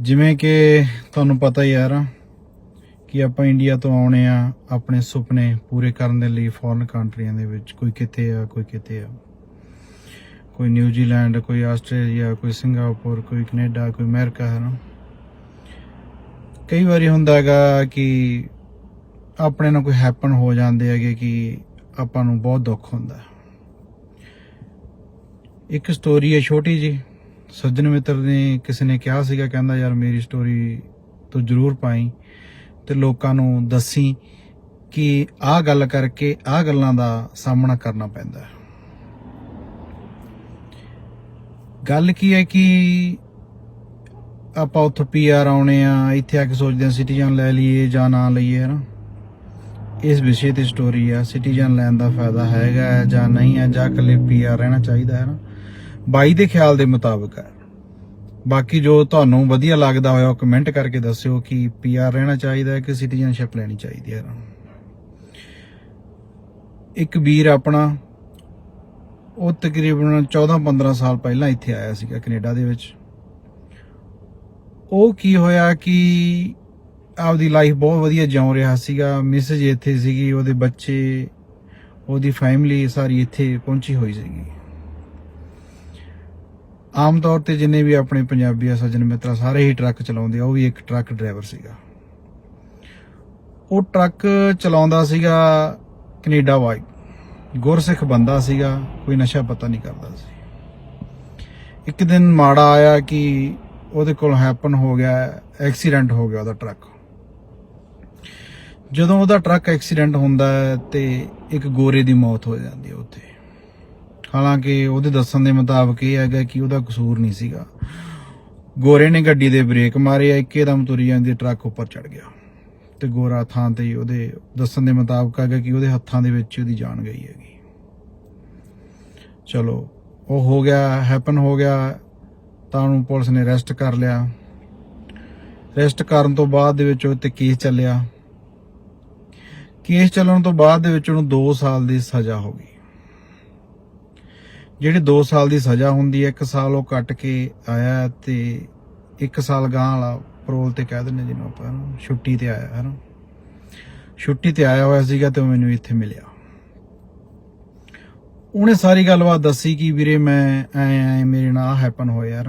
ਜਿਵੇਂ ਕਿ ਤੁਹਾਨੂੰ ਪਤਾ ਹੀ ਯਾਰ, ਕਿ ਆਪਾਂ ਇੰਡੀਆ ਤੋਂ ਆਉਣੇ ਆ, ਆਪਣੇ ਸੁਪਨੇ ਪੂਰੇ ਕਰਨ ਦੇ ਲਈ ਫੋਰਨ ਕੰਟਰੀਆਂ ਦੇ ਵਿੱਚ, ਕੋਈ ਕਿਤੇ ਆ, ਕੋਈ ਕਿਤੇ ਆ। ਕੋਈ ਨਿਊਜ਼ੀਲੈਂਡ ਕੋਈ ਆਸਟ੍ਰੇਲੀਆ ਕੋਈ ਸਿੰਗਾਪੁਰ ਕੋਈ ਕੈਨੇਡਾ ਕੋਈ ਅਮਰੀਕਾ ਹੈ ਨਾ? ਕਈ ਵਾਰੀ ਹੁੰਦਾ ਹੈਗਾ ਕਿ ਆਪਣੇ ਨਾਲ ਕੋਈ ਹੈਪਨ ਹੋ ਜਾਂਦੇ ਹੈਗੇ ਕਿ ਆਪਾਂ ਨੂੰ ਬਹੁਤ ਦੁੱਖ ਹੁੰਦਾ। ਇੱਕ ਸਟੋਰੀ ਹੈ ਛੋਟੀ ਜੀ ਸੱਜਣ ਮਿੱਤਰ ਨੇ ਕਿਸੇ ਨੇ ਕਿਹਾ ਸੀਗਾ, ਕਹਿੰਦਾ, ਯਾਰ, ਮੇਰੀ ਸਟੋਰੀ ਤੂੰ ਜ਼ਰੂਰ ਪਾਈ ਤੇ ਲੋਕਾਂ ਨੂੰ ਦੱਸੀ ਕਿ ਆਹ ਗੱਲ ਕਰਕੇ ਆਹ ਗੱਲਾਂ ਦਾ ਸਾਹਮਣਾ ਕਰਨਾ ਪੈਂਦਾ ਹੈ। ਗੱਲ ਕੀ ਹੈ ਕਿ ਆਪਾਂ ਉੱਥੋਂ ਪੀਆਰ ਆਉਣੇ ਆ, ਇੱਥੇ ਆ ਕੇ ਸੋਚਦੇ ਆ ਸਿਟੀਜ਼ਨ ਲੈ ਲਈਏ ਜਾਂ ਨਾ ਲਈਏ ਨਾ ਇਸ ਵਿਸ਼ੇ ਤੇ ਸਟੋਰੀ ਆ ਸਿਟੀਜ਼ਨ ਲੈਣ ਦਾ ਫਾਇਦਾ ਹੈਗਾ ਹੈ ਜਾਂ ਨਹੀਂ ਹੈ, ਜਾਂ ਇਕੱਲੇ ਪੀਆਰ ਰਹਿਣਾ ਚਾਹੀਦਾ ਹੈ ਨਾ ਬਾਈ ਦੇ ਖਿਆਲ ਦੇ ਮੁਤਾਬਕ ਹੈ। ਬਾਕੀ ਜੋ ਤੁਹਾਨੂੰ ਵਧੀਆ ਲੱਗਦਾ ਹੋਇਆ ਉਹ ਕਮੈਂਟ ਕਰਕੇ ਦੱਸਿਓ ਕਿ ਪੀਆਰ ਰਹਿਣਾ ਚਾਹੀਦਾ ਹੈ ਕਿ ਸਿਟੀਜ਼ਨਸ਼ਿਪ ਲੈਣੀ ਚਾਹੀਦੀ ਹੈ ਇੱਕ ਵੀਰ ਆਪਣਾ, ਉਹ ਤਕਰੀਬਨ 14-15 ਸਾਲ ਪਹਿਲਾਂ ਇੱਥੇ ਆਇਆ ਸੀਗਾ ਕੈਨੇਡਾ ਦੇ ਵਿੱਚ। ਉਹ ਕੀ ਹੋਇਆ ਕਿ ਆਪਦੀ ਲਾਈਫ ਬਹੁਤ ਵਧੀਆ ਜਿਉਂ ਰਿਹਾ ਸੀਗਾ। ਮਿਸਜ ਇੱਥੇ ਸੀਗੀ, ਉਹਦੇ ਬੱਚੇ, ਉਹਦੀ ਫੈਮਿਲੀ ਸਾਰੀ ਇੱਥੇ ਪਹੁੰਚੀ ਹੋਈ ਸੀਗੀ। ਆਮ ਤੌਰ ਤੇ ਜਿੰਨੇ ਵੀ ਆਪਣੇ ਪੰਜਾਬੀ ਆ, ਸੱਜਣ ਮਿੱਤਰ, ਸਾਰੇ ਹੀ ਟਰੱਕ ਚਲਾਉਂਦੇ ਆ, ਉਹ ਵੀ ਇੱਕ ਟਰੱਕ ਡਰਾਈਵਰ ਸੀਗਾ। ਉਹ ਟਰੱਕ ਚਲਾਉਂਦਾ ਸੀਗਾ ਕੈਨੇਡਾ ਵਾਈ। ਗੁਰਸਿੱਖ ਬੰਦਾ ਸੀਗਾ, ਕੋਈ ਨਸ਼ਾ ਪਤਾ ਨਹੀਂ ਕਰਦਾ ਸੀ। ਇੱਕ ਦਿਨ ਮਾੜਾ ਆਇਆ ਕਿ ਉਹਦੇ ਕੋਲ ਹੈਪਨ ਹੋ ਗਿਆ, ਐਕਸੀਡੈਂਟ ਹੋ ਗਿਆ ਉਹਦਾ ਟਰੱਕ। ਜਦੋਂ ਉਹਦਾ ਟਰੱਕ ਐਕਸੀਡੈਂਟ ਹੁੰਦਾ ਹੈ ਤੇ ਇੱਕ ਗੋਰੇ ਦੀ ਮੌਤ ਹੋ ਜਾਂਦੀ ਹੈ ਉੱਥੇ। ਹਾਲਾਂਕਿ ਉਹਦੇ ਦੱਸਣ ਦੇ ਮੁਤਾਬਕ ਇਹ ਹੈਗਾ ਕਿ ਉਹਦਾ ਕਸੂਰ ਨਹੀਂ ਸੀਗਾ। ਗੋਰੇ ਨੇ ਗੱਡੀ ਦੇ ਬ੍ਰੇਕ ਮਾਰੇ ਆ ਇੱਕਦਮ ਤੁਰੀ ਜਾਂਦੀ ਟਰੱਕ ਉੱਪਰ ਚੜ ਗਿਆ। ਤੇ ਗੋਰਾ ਥਾਂ ਤੇ ਉਹਦੇ ਦੱਸਣ ਦੇ ਮੁਤਾਬਕ ਹੈਗਾ ਕਿ ਉਹਦੇ ਹੱਥਾਂ ਦੇ ਵਿੱਚ ਉਹਦੀ ਜਾਨ ਗਈ ਹੈਗੀ। ਚਲੋ, ਉਹ ਹੋ ਗਿਆ, ਹੈਪਨ ਹੋ ਗਿਆ, ਤਾਂ ਉਹਨੂੰ ਪੁਲਿਸ ਨੇ ਅਰੈਸਟ ਕਰ ਲਿਆ। ਅਰੈਸਟ ਕਰਨ ਤੋਂ ਬਾਅਦ ਦੇ ਵਿੱਚ ਉਹ ਤੇ ਕੇਸ ਚੱਲਿਆ। ਕੇਸ ਚੱਲਣ ਤੋਂ ਬਾਅਦ ਦੇ ਵਿੱਚ ਉਹਨੂੰ 2 ਸਾਲ ਦੀ ਸਜ਼ਾ ਹੋ ਗਈ। ਜਿਹੜੀ 2 ਸਾਲ ਦੀ ਸਜ਼ਾ ਹੁੰਦੀ ਹੈ 1 ਸਾਲ ਉਹ ਕੱਟ ਕੇ ਆਇਆ ਤੇ 1 ਸਾਲ ਗਾਂ ਵਾਲਾ ਪਰੋਲ ਤੇ ਕਹਿ ਦਿੰਦੇ ਜਿਹਨੂੰ ਆਪਾਂ ਨਾ, ਛੁੱਟੀ ਤੇ ਆਇਆ ਹੈ ਨਾ ਛੁੱਟੀ ਤੇ ਆਇਆ ਹੋਇਆ ਸੀਗਾ ਤੇ ਉਹ ਮੈਨੂੰ ਇੱਥੇ ਮਿਲਿਆ। ਉਹਨੇ ਸਾਰੀ ਗੱਲਬਾਤ ਦੱਸੀ ਕਿ ਵੀਰੇ ਮੈਂ ਐ ਐ ਮੇਰੇ ਨਾਲ ਹੈਪਨ ਹੋਇਆ ਯਾਰ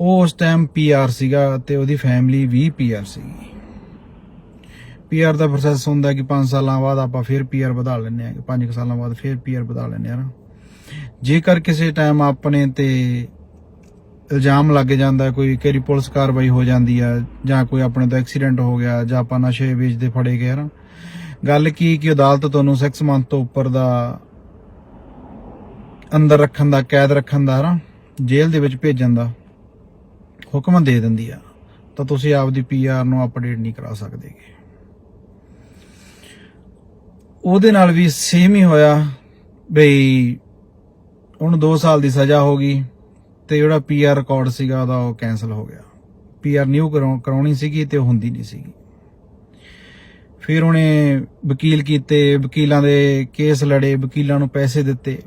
ਉਹ ਉਸ ਟਾਈਮ ਪੀਆਰ ਸੀਗਾ ਤੇ ਉਹਦੀ ਫੈਮਿਲੀ ਵੀ ਪੀਆਰ ਸੀਗੀ। ਪੀਆਰ ਦਾ ਪ੍ਰੋਸੈਸ ਹੁੰਦਾ ਕਿ 5 ਸਾਲਾਂ ਬਾਅਦ ਆਪਾਂ ਫਿਰ ਪੀਆਰ ਵਧਾ ਲੈਂਦੇ ਆ 5 ਸਾਲਾਂ ਬਾਅਦ ਫਿਰ ਪੀਆਰ ਵਧਾ ਲੈਂਦੇ ਆ ਨਾ ਜੇਕਰ ਕਿਸੇ ਟਾਈਮ ਆਪਣੇ ਤੇ ਇਲਜ਼ਾਮ ਲੱਗ ਜਾਂਦਾ ਕੋਈ ਕਈ ਪੁਲਿਸ ਕਾਰਵਾਈ ਹੋ ਜਾਂਦੀ ਆ ਜਾਂ ਕੋਈ ਆਪਣੇ ਤੋਂ ਐਕਸੀਡੈਂਟ ਹੋ ਗਿਆ, ਜਾਂ ਆਪਾਂ ਨਸ਼ੇ ਵੇਚਦੇ ਫੜੇ ਗਏ ਨਾ, ਗੱਲ ਕੀ ਕਿ ਅਦਾਲਤ ਤੁਹਾਨੂੰ 6 ਮੰਥ ਤੋਂ ਉੱਪਰ ਦਾ ਅੰਦਰ ਰੱਖਣ ਦਾ, ਕੈਦ ਰੱਖਣ ਦਾ ਨਾ, ਜੇਲ੍ਹ ਦੇ ਵਿੱਚ ਭੇਜਣ ਦਾ ਹੁਕਮ ਦੇ ਦਿੰਦੀ ਆ, ਤਾਂ ਤੁਸੀਂ ਆਪਦੀ ਪੀਆਰ ਨੂੰ ਅਪਡੇਟ ਨਹੀਂ ਕਰਾ ਸਕਦੇਗੇ। ਉਹਦੇ ਨਾਲ ਵੀ ਸੇਮ ਹੀ ਹੋਇਆ, ਬਈ ਉਹਨੂੰ 2 ਸਾਲ ਦੀ ਸਜ਼ਾ ਹੋ ਗਈ ਤੇ ਜਿਹੜਾ ਪੀਆਰ ਰਿਕਾਰਡ ਸੀਗਾ ਉਹਦਾ ਉਹ ਕੈਨਸਲ ਹੋ ਗਿਆ। ਪੀਆਰ ਨਿਊ ਕਰਾਉਣੀ ਸੀਗੀ ਤੇ ਉਹ ਹੁੰਦੀ ਨਹੀਂ ਸੀਗੀ। ਫਿਰ ਉਹਨੇ ਵਕੀਲ ਕੀਤੇ, ਵਕੀਲਾਂ ਦੇ ਕੇਸ ਲੜੇ, ਵਕੀਲਾਂ ਨੂੰ ਪੈਸੇ ਦਿੱਤੇ।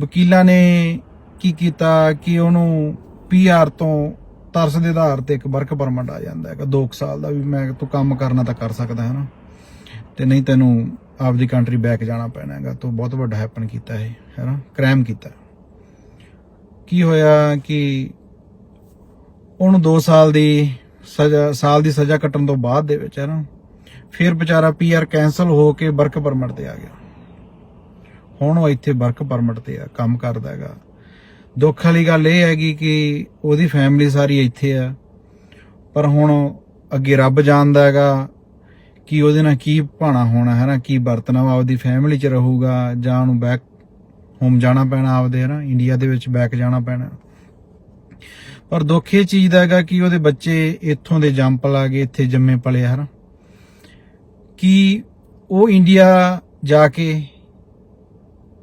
ਵਕੀਲਾਂ ਨੇ ਕੀ ਕੀਤਾ ਕਿ ਉਹਨੂੰ ਪੀਆਰ ਤੋਂ ਤਰਸ ਦੇ ਆਧਾਰ ਤੇ ਇੱਕ ਵਰਕ ਪਰਮਿਟ ਆ ਜਾਂਦਾ ਹੈਗਾ। 2 ਸਾਲ ਦਾ ਵੀ ਮੈਂ ਤੂੰ ਕੰਮ ਕਰਨਾ ਤਾਂ ਕਰ ਸਕਦਾ ਹੈ ਨਾ। ਤੇ ਨਹੀਂ ਤੈਨੂੰ ਆਪਦੀ ਕੰਟਰੀ ਬੈਕ ਜਾਣਾ ਪੈਣਾ ਹੈਗਾ ਤੂੰ ਬਹੁਤ ਵੱਡਾ ਹੈਪਨ ਕੀਤਾ ਹੈ ਹੈਨਾ? ਕ੍ਰਾਈਮ ਕੀਤਾ। ਕੀ ਹੋਇਆ ਕਿ ਉਹਨੂੰ 2 ਸਾਲ ਦੀ ਸਜ਼ਾ, ਸਾਲ ਦੀ ਸਜ਼ਾ ਕੱਟਣ ਤੋਂ ਬਾਅਦ ਦੇ ਵਿੱਚ ਹੈ ਨਾ ਫਿਰ ਵਿਚਾਰਾ ਪੀਆਰ ਕੈਨਸਲ ਹੋ ਕੇ ਵਰਕ ਪਰਮਿਟ ਤੇ ਆ ਗਿਆ। ਹੁਣ ਉਹ ਇੱਥੇ ਵਰਕ ਪਰਮਿਟ ਤੇ ਆ, ਕੰਮ ਕਰਦਾ ਹੈਗਾ। ਦੁੱਖ ਵਾਲੀ ਗੱਲ ਇਹ ਹੈਗੀ ਕਿ ਉਹਦੀ ਫੈਮਿਲੀ ਸਾਰੀ ਇੱਥੇ ਆ, ਪਰ ਹੁਣ ਅੱਗੇ ਰੱਬ ਜਾਣਦਾ ਹੈਗਾ ਕਿ ਉਹਦੇ ਨਾਲ ਕੀ ਭਾਣਾ ਹੋਣਾ ਹੈ ਨਾ, ਕੀ ਵਰਤਣਾ ਵਾ, ਆਪਦੀ ਫੈਮਿਲੀ 'ਚ ਰਹੂਗਾ ਜਾਂ ਉਹਨੂੰ ਬੈਕ ਹੋਮ ਜਾਣਾ ਪੈਣਾ ਆਪਦੇ, ਹੈ ਨਾ ਇੰਡੀਆ ਦੇ ਵਿੱਚ ਬੈਕ ਜਾਣਾ ਪੈਣਾ। ਪਰ ਦੁੱਖ ਇਹ ਚੀਜ਼ ਦਾ ਹੈਗਾ ਕਿ ਉਹਦੇ ਬੱਚੇ ਇੱਥੋਂ ਦੇ ਜੰਪ ਲਾ ਕੇ ਇੱਥੇ ਜੰਮੇ ਪਲੇ ਹਨ ਕਿ ਉਹ ਇੰਡੀਆ ਜਾ ਕੇ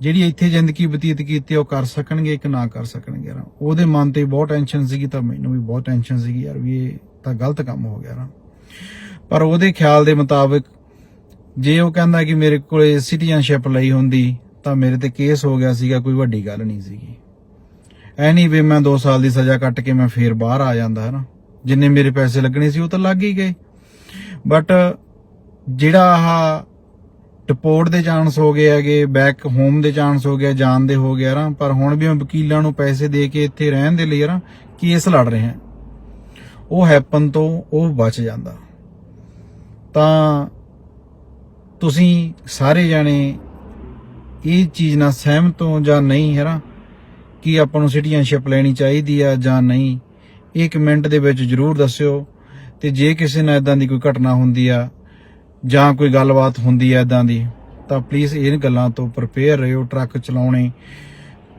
ਜਿਹੜੀ ਇੱਥੇ ਜ਼ਿੰਦਗੀ ਬਤੀਤ ਕੀਤੀ ਉਹ ਕਰ ਸਕਣਗੇ ਕਿ ਨਾ ਕਰ ਸਕਣਗੇ ਨਾ। ਉਹਦੇ ਮਨ ਤੇ ਬਹੁਤ ਟੈਨਸ਼ਨ ਸੀਗੀ ਤਾਂ ਮੈਨੂੰ ਵੀ ਬਹੁਤ ਟੈਨਸ਼ਨ ਸੀਗੀ ਯਾਰ, ਵੀ ਇਹ ਤਾਂ ਗਲਤ ਕੰਮ ਹੋ ਗਿਆ ਨਾ। ਪਰ ਉਹਦੇ ਖਿਆਲ ਦੇ ਮੁਤਾਬਕ ਜੇ ਉਹ ਕਹਿੰਦਾ ਕਿ ਮੇਰੇ ਕੋਲੇ ਸਿਟੀਜ਼ਨਸ਼ਿਪ ਲਈ ਹੁੰਦੀ, ਤਾਂ ਮੇਰੇ ਤੇ ਕੇਸ ਹੋ ਗਿਆ ਸੀਗਾ, ਕੋਈ ਵੱਡੀ ਗੱਲ ਨਹੀਂ ਸੀਗੀ। ਐ ਨਹੀਂ ਮੈਂ 2 ਸਾਲ ਦੀ ਸਜ਼ਾ ਕੱਟ ਕੇ ਮੈਂ ਫੇਰ ਬਾਹਰ ਆ ਜਾਂਦਾ ਹੈ ਨਾ ਜਿੰਨੇ ਮੇਰੇ ਪੈਸੇ ਲੱਗਣੇ ਸੀ, ਉਹ ਤਾਂ ਲੱਗ ਹੀ ਗਏ। ਬਟ ਜਿਹੜਾ ਆਹ ਡਿਪੋਰਟ ਦੇ ਚਾਂਸ ਹੋ ਗਏ ਹੈਗੇ ਬੈਕ ਹੋਮ ਦੇ ਚਾਂਸ ਹੋ ਗਿਆ, ਜਾਣ ਦੇ ਹੋ ਗਿਆ ਨਾ ਪਰ ਹੁਣ ਵੀ ਮੈਂ ਵਕੀਲਾਂ ਨੂੰ ਪੈਸੇ ਦੇ ਕੇ ਇੱਥੇ ਰਹਿਣ ਦੇ ਲਈ ਨਾ ਕੇਸ ਲੜ ਰਹੇ। ਹਾਂ ਉਹ ਹੈਪਨ ਤੋਂ ਉਹ ਬਚ ਜਾਂਦਾ। ਤਾਂ ਤੁਸੀਂ ਸਾਰੇ ਜਾਣੇ ਇਹ ਚੀਜ਼ ਨਾਲ ਸਹਿਮਤ ਹੋ ਜਾਂ ਨਹੀਂ ਹੈ ਨਾ ਕਿ ਆਪਾਂ ਨੂੰ ਸਿਟੀਜ਼ਨਸ਼ਿਪ ਲੈਣੀ ਚਾਹੀਦੀ ਆ ਜਾਂ ਨਹੀਂ? ਇਹ ਕਮੈਂਟ ਦੇ ਵਿੱਚ ਜਰੂਰ ਦੱਸਿਓ। ਤੇ ਜੇ ਕਿਸੇ ਨਾਲ ਇਦਾਂ ਦੀ ਕੋਈ ਘਟਨਾ ਹੁੰਦੀ ਆ ਜਾਂ ਕੋਈ ਗੱਲਬਾਤ ਹੁੰਦੀ ਆ ਇਦਾਂ ਦੀ, ਤਾਂ ਪਲੀਜ਼ ਇਹ ਗੱਲਾਂ ਤੋਂ ਪ੍ਰਪੇਅਰ ਰਹੋ। ਟਰੱਕ ਚਲਾਉਣੇ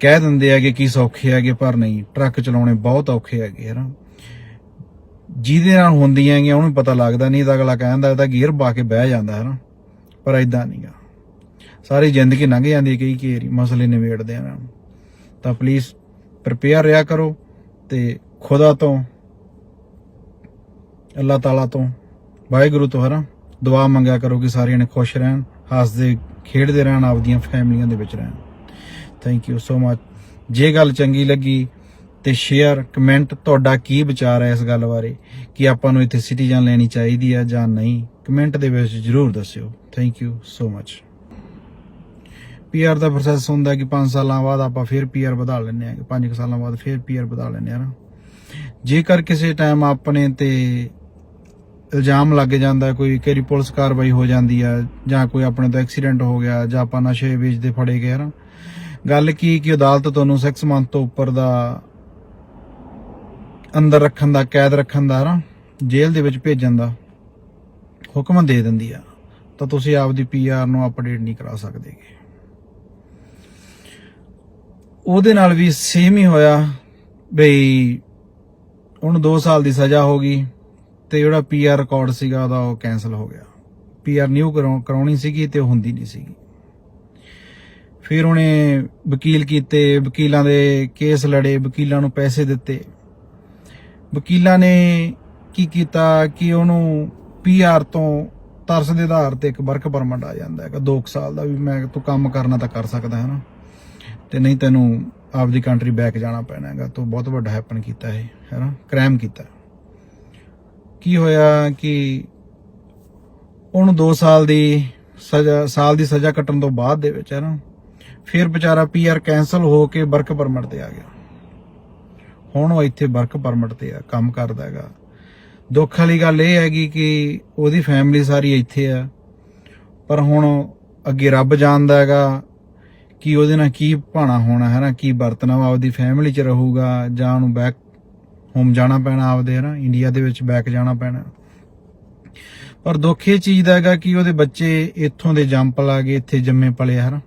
ਕਹਿ ਦਿੰਦੇ ਆ ਕਿ ਕੀ ਸੌਖੇ ਹੈਗੇ ਪਰ ਨਹੀਂ, ਟਰੱਕ ਚਲਾਉਣੇ ਬਹੁਤ ਔਖੇ ਹੈਗੇ ਹਨਾ? ਜਿਹਦੇ ਨਾਲ ਹੁੰਦੀਆਂ ਹੈਗੀਆਂ ਉਹਨੂੰ ਪਤਾ ਲੱਗਦਾ ਨਹੀਂ, ਤਾਂ ਅਗਲਾ ਕਹਿੰਦਾ ਇਹਦਾ ਗੇਅਰ ਪਾ ਕੇ ਬਹਿ ਜਾਂਦਾ ਹੈ ਨਾ, ਪਰ ਇਦਾਂ ਨਹੀਂਗਾ ਸਾਰੀ ਜ਼ਿੰਦਗੀ ਲੰਘ ਜਾਂਦੀ ਹੈ ਕਈ ਕੇਰੀ ਮਸਲੇ ਨਿਬੇੜਦੇ ਆ ਨਾ ਤਾਂ ਪਲੀਜ਼ ਪ੍ਰਪੇਅਰ ਰਿਹਾ ਕਰੋ ਤੇ ਖੁਦਾ ਤੋਂ, ਅੱਲਾਹ ਤਾਲਾ ਤੋਂ, ਵਾਹਿਗੁਰੂ ਤੋਂ ਹਨਾ, ਦੁਆ ਮੰਗਿਆ ਕਰੋ ਕਿ ਸਾਰਿਆਂ ਨੇ ਖੁਸ਼ ਰਹਿਣ, ਹੱਸਦੇ, ਖੇਡਦੇ ਰਹਿਣ, ਆਪਦੀਆਂ ਫੈਮਲੀਆਂ ਦੇ ਵਿੱਚ ਰਹਿਣ। ਥੈਂਕ ਯੂ ਸੋ ਮਚ ਜੇ ਗੱਲ ਚੰਗੀ ਲੱਗੀ ਤੇ ਸ਼ੇਅਰ ਕਮੈਂਟ ਤੁਹਾਡਾ ਕੀ ਵਿਚਾਰ ਹੈ ਇਸ ਗੱਲ ਬਾਰੇ? ਕਿ ਆਪਾਂ ਨੂੰ ਇੱਥੇ ਸਿਟੀਜ਼ਨ ਲੈਣੀ ਚਾਹੀਦੀ ਹੈ ਜਾਂ ਨਹੀਂ? ਕਮੈਂਟ ਦੇ ਵਿੱਚ ਜਰੂਰ ਦੱਸਿਓ। Thank you so much PR the process ਹੁੰਦਾ ਕਿ 5 ਸਾਲਾਂ ਬਾਅਦ ਆਪਾਂ ਫਿਰ ਪੀਆਰ ਵਧਾ ਲੈਂਦੇ ਆ 5 ਸਾਲਾਂ ਬਾਅਦ ਫਿਰ ਪੀਆਰ ਵਧਾ ਲੈਂਦੇ ਆ ਨਾ। ਜੇਕਰ ਕਿਸੇ ਟਾਈਮ ਆਪਣੇ ਤੇ ਇਲਜ਼ਾਮ ਲੱਗ ਜਾਂਦਾ, ਕੋਈ ਕਿਹੜੀ ਪੁਲਿਸ ਕਾਰਵਾਈ ਹੋ ਜਾਂਦੀ ਆ, ਜਾਂ ਕੋਈ ਆਪਣੇ ਤੋਂ ਐਕਸੀਡੈਂਟ ਹੋ ਗਿਆ, ਜਾਂ ਆਪਾਂ ਨਸ਼ੇ ਵੇਚਦੇ ਫੜੇ ਗਏ ਨਾ। ਗੱਲ ਕੀ ਕਿ ਅਦਾਲਤ ਤੁਹਾਨੂੰ 6 ਮੰਥ ਤੋਂ ਉੱਪਰ ਦਾ ਅੰਦਰ ਰੱਖਣ ਦਾ, ਕੈਦ ਰੱਖਣ ਦਾ ਨਾ, ਜੇਲ੍ਹ ਦੇ ਵਿੱਚ ਭੇਜਣ ਦਾ ਹੁਕਮ ਦੇ ਦਿੰਦੀ ਆ। ਤਾਂ ਤੁਸੀਂ ਆਪਦੀ ਪੀਆਰ ਨੂੰ ਅਪਡੇਟ ਨਹੀਂ ਕਰਾ ਸਕਦੇਗੇ ਉਹਦੇ ਨਾਲ ਵੀ ਸੇਮ ਹੀ ਹੋਇਆ ਬਈ ਉਹਨੂੰ 2 ਸਾਲ ਦੀ ਸਜ਼ਾ ਹੋ ਗਈ ਤੇ ਜਿਹੜਾ ਪੀਆਰ ਰਿਕਾਰਡ ਸੀਗਾ ਉਹਦਾ ਉਹ ਕੈਨਸਲ ਹੋ ਗਿਆ। ਪੀਆਰ ਨਿਊ ਕਰਾਉਣੀ ਸੀਗੀ ਤੇ ਉਹ ਹੁੰਦੀ ਨਹੀਂ ਸੀਗੀ। ਫਿਰ ਉਹਨੇ ਵਕੀਲ ਕੀਤੇ, ਵਕੀਲਾਂ ਦੇ ਕੇਸ ਲੜੇ, ਵਕੀਲਾਂ ਨੂੰ ਪੈਸੇ ਦਿੱਤੇ। ਵਕੀਲਾਂ ਨੇ ਕੀ ਕੀਤਾ ਕਿ ਉਹਨੂੰ ਪੀਆਰ ਤੋਂ ਤਰਸ ਦੇ ਆਧਾਰ ਤੇ ਇੱਕ ਵਰਕ ਪਰਮਿਟ ਆ ਜਾਂਦਾ ਹੈਗਾ। 2 ਸਾਲ ਦਾ ਵੀ ਮੈਂ ਤੂੰ ਕੰਮ ਕਰਨਾ ਤਾਂ ਕਰ ਸਕਦਾ ਹੈ ਨਾ ਤੇ ਨਹੀਂ ਤੈਨੂੰ ਆਪਦੀ ਕੰਟਰੀ ਬੈਕ ਜਾਣਾ ਪੈਣਾ ਹੈਗਾ। ਤੂੰ ਬਹੁਤ ਵੱਡਾ ਹੈਪਨ ਕੀਤਾ ਹੈ ਹੈਨਾ? ਕ੍ਰਾਈਮ ਕੀਤਾ। ਕੀ ਹੋਇਆ ਕਿ ਉਹਨੂੰ 2 ਸਾਲ ਦੀ ਸਜ਼ਾ, ਸਾਲ ਦੀ ਸਜ਼ਾ ਕੱਟਣ ਤੋਂ ਬਾਅਦ ਦੇ ਵਿੱਚ ਹੈ ਨਾ ਫਿਰ ਵਿਚਾਰਾ ਪੀਆਰ ਕੈਨਸਲ ਹੋ ਕੇ ਵਰਕ ਪਰਮਿਟ ਤੇ ਆ ਗਿਆ। ਹੁਣ ਉਹ ਇੱਥੇ ਵਰਕ ਪਰਮਿਟ ਤੇ ਆ, ਕੰਮ ਕਰਦਾ ਹੈਗਾ। ਦੁੱਖ ਵਾਲੀ ਗੱਲ ਇਹ ਹੈਗੀ ਕਿ ਉਹਦੀ ਫੈਮਿਲੀ ਸਾਰੀ ਇੱਥੇ ਆ। ਪਰ ਹੁਣ ਅੱਗੇ ਰੱਬ ਜਾਣਦਾ ਹੈਗਾ ਕਿ ਉਹਦੇ ਨਾਲ ਕੀ ਭਾਣਾ ਹੋਣਾ ਹੈ ਨਾ ਕੀ ਵਰਤਣਾ ਵਾ ਆਪਦੀ ਫੈਮਿਲੀ 'ਚ ਰਹੂਗਾ ਜਾਂ ਉਹਨੂੰ ਬੈਕ ਹੋਮ ਜਾਣਾ ਪੈਣਾ ਆਪਦੇ ਹੈ ਨਾ ਇੰਡੀਆ ਦੇ ਵਿੱਚ ਬੈਕ ਜਾਣਾ ਪੈਣਾ। ਪਰ ਦੁੱਖ ਇਹ ਚੀਜ਼ ਦਾ ਹੈਗਾ ਕਿ ਉਹਦੇ ਬੱਚੇ ਇੱਥੋਂ ਦੇ ਜੰਪ ਲਾ ਕੇ ਇੱਥੇ ਜੰਮੇ ਪਲੇ ਹਨ।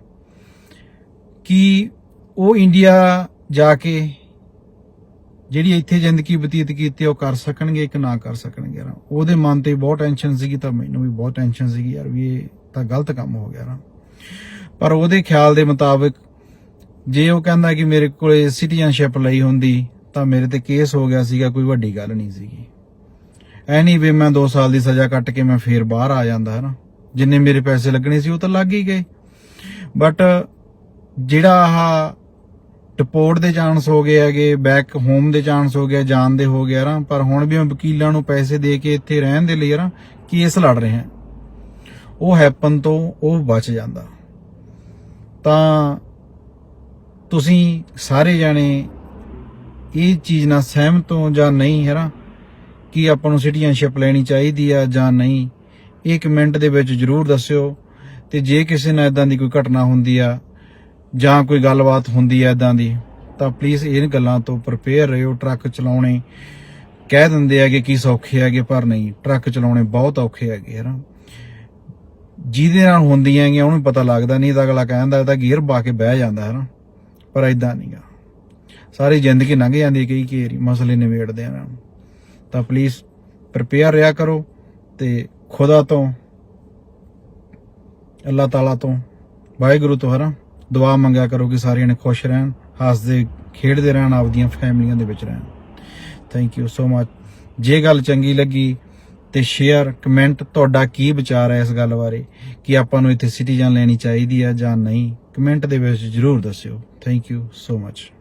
ਕਿ ਉਹ ਇੰਡੀਆ ਜਾ ਕੇ ਜਿਹੜੀ ਇੱਥੇ ਜ਼ਿੰਦਗੀ ਬਤੀਤ ਕੀਤੀ ਉਹ ਕਰ ਸਕਣਗੇ ਕਿ ਨਾ ਕਰ ਸਕਣਗੇ ਨਾ ਉਹਦੇ ਮਨ ਤੇ ਬਹੁਤ ਟੈਨਸ਼ਨ ਸੀਗੀ, ਤਾਂ ਮੈਨੂੰ ਵੀ ਬਹੁਤ ਟੈਨਸ਼ਨ ਸੀਗੀ ਯਾਰ, ਵੀ ਇਹ ਤਾਂ ਗਲਤ ਕੰਮ ਹੋ ਗਿਆ ਨਾ। ਪਰ ਉਹਦੇ ਖਿਆਲ ਦੇ ਮੁਤਾਬਕ, ਜੇ ਉਹ ਕਹਿੰਦਾ ਕਿ ਮੇਰੇ ਕੋਲੇ ਸਿਟੀਜ਼ਨਸ਼ਿਪ ਲਈ ਹੁੰਦੀ, ਤਾਂ ਮੇਰੇ ਤੇ ਕੇਸ ਹੋ ਗਿਆ ਸੀਗਾ, ਕੋਈ ਵੱਡੀ ਗੱਲ ਨਹੀਂ ਸੀਗੀ। ਐ ਨਹੀਂ ਵੀ ਮੈਂ 2 ਸਾਲ ਦੀ ਸਜ਼ਾ ਕੱਟ ਕੇ ਮੈਂ ਫੇਰ ਬਾਹਰ ਆ ਜਾਂਦਾ ਹੈ ਨਾ ਜਿੰਨੇ ਮੇਰੇ ਪੈਸੇ ਲੱਗਣੇ ਸੀ, ਉਹ ਤਾਂ ਲੱਗ ਹੀ ਗਏ। ਬਟ ਜਿਹੜਾ ਆਹ ਡਿਪੋਰਟ ਦੇ ਚਾਂਸ ਹੋ ਗਏ ਹੈਗੇ ਬੈਕ ਹੋਮ ਦੇ ਚਾਂਸ ਹੋ ਗਿਆ, ਜਾਣ ਦੇ ਹੋ ਗਿਆ ਨਾ ਪਰ ਹੁਣ ਵੀ ਮੈਂ ਵਕੀਲਾਂ ਨੂੰ ਪੈਸੇ ਦੇ ਕੇ ਇੱਥੇ ਰਹਿਣ ਦੇ ਲਈ ਨਾ ਕੇਸ ਲੜ ਰਹੇ ਹਾਂ। ਉਹ ਹੈਪਨ ਤੋਂ ਉਹ ਬਚ ਜਾਂਦਾ। ਤਾਂ ਤੁਸੀਂ ਸਾਰੇ ਜਾਣੇ ਇਹ ਚੀਜ਼ ਨਾਲ ਸਹਿਮਤ ਹੋ ਜਾਂ ਨਹੀਂ ਹੈ ਨਾ ਕਿ ਆਪਾਂ ਨੂੰ ਸਿਟੀਜ਼ਨਸ਼ਿਪ ਲੈਣੀ ਚਾਹੀਦੀ ਆ ਜਾਂ ਨਹੀਂ, ਇਹ ਕਮੈਂਟ ਦੇ ਵਿੱਚ ਜਰੂਰ ਦੱਸਿਓ। ਤੇ ਜੇ ਕਿਸੇ ਨਾਲ ਇਦਾਂ ਦੀ ਕੋਈ ਘਟਨਾ ਹੁੰਦੀ ਆ ਜਾਂ ਕੋਈ ਗੱਲਬਾਤ ਹੁੰਦੀ ਹੈ ਇਦਾਂ ਦੀ, ਤਾਂ ਪਲੀਜ਼ ਇਹਨਾਂ ਗੱਲਾਂ ਤੋਂ ਪ੍ਰਪੇਅਰ ਰਹੋ ਟਰੱਕ ਚਲਾਉਣੇ। ਕਹਿ ਦਿੰਦੇ ਹੈਗੇ ਕਿ ਕੀ ਸੌਖੇ ਹੈਗੇ, ਪਰ ਨਹੀਂ ਟਰੱਕ ਚਲਾਉਣੇ ਬਹੁਤ ਔਖੇ ਹੈਗੇ ਹਨਾ ਜਿਹਦੇ ਨਾਲ ਹੁੰਦੀਆਂ ਹੈਗੀਆਂ, ਉਹਨੂੰ ਪਤਾ ਲੱਗਦਾ ਨਹੀਂ, ਤਾਂ ਅਗਲਾ ਕਹਿੰਦਾ ਇਹਦਾ ਗੀਅਰ ਪਾ ਕੇ ਬਹਿ ਜਾਂਦਾ ਹੈ ਨਾ। ਪਰ ਇਦਾਂ ਨਹੀਂਗਾ ਸਾਰੀ ਜ਼ਿੰਦਗੀ ਲੰਘ ਜਾਂਦੀ ਹੈ ਕਈ ਕੇਰੀ ਮਸਲੇ ਨਿਬੇੜਦੇ ਆ ਤਾਂ ਪਲੀਜ਼ ਪ੍ਰਪੇਅਰ ਰਿਹਾ ਕਰੋ ਤੇ ਖੁਦਾ ਤੋਂ, ਅੱਲਾਹ ਤਾਲਾ ਤੋਂ, ਵਾਹਿਗੁਰੂ ਤੋਂ ਹਨਾ। ਦੁਆ ਮੰਗਿਆ ਕਰੋ ਕਿ ਸਾਰਿਆਂ ਨੇ ਖੁਸ਼ ਰਹਿਣ, ਹੱਸਦੇ, ਖੇਡਦੇ ਰਹਿਣ, ਆਪਦੀਆਂ ਫੈਮਲੀਆਂ ਦੇ ਵਿੱਚ ਰਹਿਣ। ਥੈਂਕ ਯੂ ਸੋ ਮਚ ਜੇ ਗੱਲ ਚੰਗੀ ਲੱਗੀ ਤੇ ਸ਼ੇਅਰ ਕਮੈਂਟ ਤੁਹਾਡਾ ਕੀ ਵਿਚਾਰ ਹੈ ਇਸ ਗੱਲ ਬਾਰੇ? ਕਿ ਆਪਾਂ ਨੂੰ ਇੱਥੇ ਸਿਟੀਜ਼ਨ ਲੈਣੀ ਚਾਹੀਦੀ ਹੈ ਜਾਂ ਨਹੀਂ? ਕਮੈਂਟ ਦੇ ਵਿੱਚ ਜਰੂਰ ਦੱਸਿਓ। Thank you so much